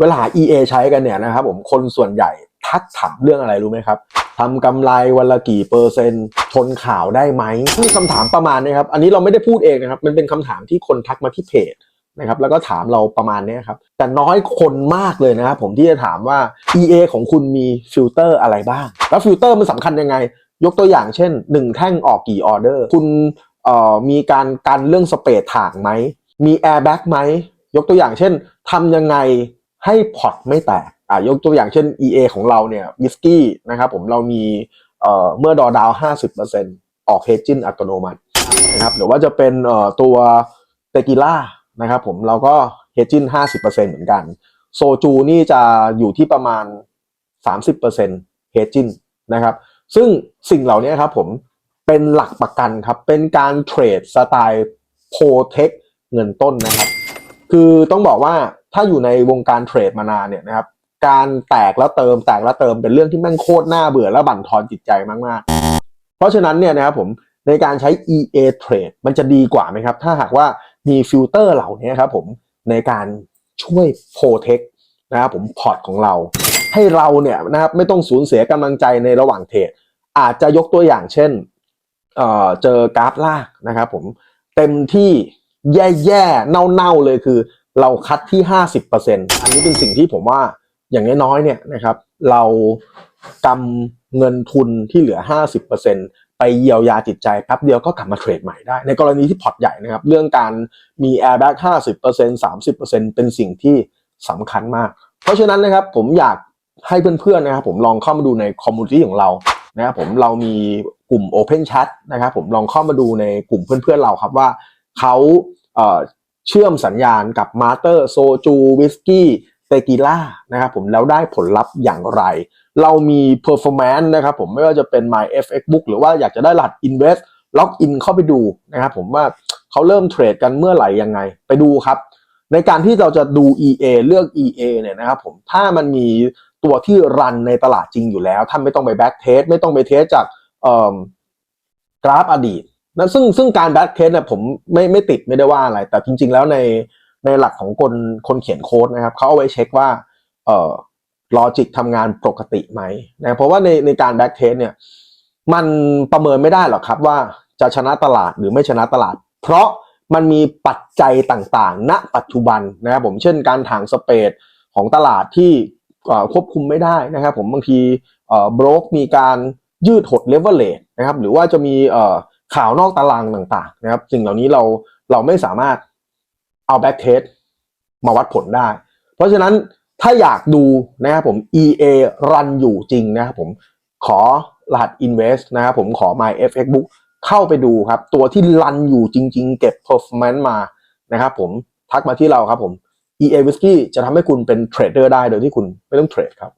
เวลา EA ใช้กันเนี่ยนะครับผมคนส่วนใหญ่ทักถามเรื่องอะไรรู้ไหมครับทำกำไรวันละกี่เปอร์เซ็นต์ ชนข่าวได้ไหมนี่คำถามประมาณนี้ครับ อันนี้เราไม่ได้พูดเองนะครับ มันเป็นคำถามที่คนทักมาที่เพจนะครับแล้วก็ถามเราประมาณนี้ครับแต่น้อยคนมากเลยนะครับผมที่จะถามว่า EA ของคุณมีฟิลเตอร์อะไรบ้าง แล้วฟิลเตอร์มันสำคัญยังไง ยกตัวอย่างเช่น 1 แท่งออกกี่ออเดอร์ คุณเอ่อมีการกันเรื่องสเปรดถ่างไหม มีแอร์แบ็กไหม ยกตัวอย่างเช่นทำยังไง ให้พอร์ตไม่แตกอ่ายกตัวอย่างเช่น EA ของเราเนี่ยวิสกี้นะครับผมเรามีเอ่อเมื่อดอดาว50%ออกเฮจินอัตโนมัตินะครับหรือว่าจะเป็นเอ่อตัวเตกิล่านะครับผมเราก็เฮจิน50%เหมือนกัน โซจูนี่จะอยู่ที่ประมาณ30%เฮจินนะครับซึ่งสิ่งเหล่านี้ครับผมเป็นหลักประกันครับ เป็นการเทรดสไตล์โปรเทคเงินต้นนะครับ คือต้องบอกว่า ถ้าอยู่ในวงการเทรดมานานเนี่ยนะครับการแตกแล้วเติมแตกแล้วเติมเป็นเรื่องที่แม่งโคตรน่าเบื่อและบั่นทอนจิตใจมากๆ เพราะฉะนั้นเนี่ยนะครับผมในการใช้ EA Trade มันจะดีกว่าไหมครับ ถ้าหากว่ามีฟิลเตอร์เหล่านี้ครับผมในการช่วยโปรเทคนะครับผมพอร์ตของเรา ให้เราเนี่ยนะครับไม่ต้องสูญเสียกำลังใจในระหว่างเทรดอาจจะยกตัวอย่างเช่นเออเจอกราฟลากนะครับผมเต็มที่แย่ๆเน่าๆเลยคือ เราคัดที่ 50%อันนี้เป็นสิ่งที่ผมว่าอย่างน้อยๆเนี่ยนะครับ เรากำเงินทุนที่เหลือ 50%ไปเยียวยาจิตใจแป๊บเดียวก็กลับมาเทรดใหม่ได้ ในกรณีที่พอร์ตใหญ่นะครับ เรื่องการมี airbag 50% 30%เป็นสิ่งที่สำคัญมาก เพราะฉะนั้นนะครับผมอยากให้เพื่อนๆนะครับ ผมลองเข้ามาดูในคอมมูนิตี้ของเรานะครับผมเรามีกลุ่ม Open Chat นะครับผมลองเข้ามาดูในกลุ่มเพื่อนๆเราครับว่าเขา เชื่อมสัญญาณกับมาสเตอร์โซจูวิสกี้เตกิล่านะครับผมแล้วได้ผลลัพธ์อย่างไร เรามี performance นะครับผมไม่ว่าจะเป็น My FX Book หรือว่าอยากจะได้รหัส Invest ล็อกอินเข้าไปดูนะครับผมว่าเขาเริ่มเทรดกันเมื่อไหร่ยังไง ไปดูครับ ในการที่เราจะดู EA เลือก EA เนี่ยนะครับผมถ้ามันมีตัวที่รันในตลาดจริงอยู่แล้วท่านไม่ต้องไปแบ็กเทสไม่ต้องไปเทสจากกราฟอดีต นะซึ่งซึ่งการแบ็กเทสเนี่ยผมไม่ไม่ติดไม่ได้ว่าอะไร แต่จริง ๆ แล้วในในหลักของคนคนเขียนโค้ดนะครับเขาเอาไว้เช็คว่าเอ่อลอจิกทำงานปกติไหมนะเพราะว่าในในการแบ็กเทสเนี่ยมันประเมินไม่ได้หรอกครับว่าจะชนะตลาดหรือไม่ชนะตลาด เพราะมันมีปัจจัยต่างๆ ณ ปัจจุบันนะครับผมเช่นการถางสเปดของตลาดที่ควบคุมไม่ได้นะครับผมบางทีเออบรกมีการยืดหดเลเวลเลทนะครับหรือว่าจะมีเออ ข่าวนอกตารางต่างๆนะครับสิ่งเหล่านี้เราเราไม่สามารถเอาแบ็กเทสมาวัดผลได้ เพราะฉะนั้นถ้าอยากดูนะครับผม EA รันอยู่จริงนะครับผมขอรหัส Invest นะครับผมขอ My FX Book เข้าไปดูครับ ตัวที่รันอยู่จริง ๆ เก็บ performance มานะครับผมทักมาที่เราครับผม EA whiskey จะทำให้คุณเป็นเทรดเดอร์ได้โดยที่คุณไม่ต้องเทรดครับ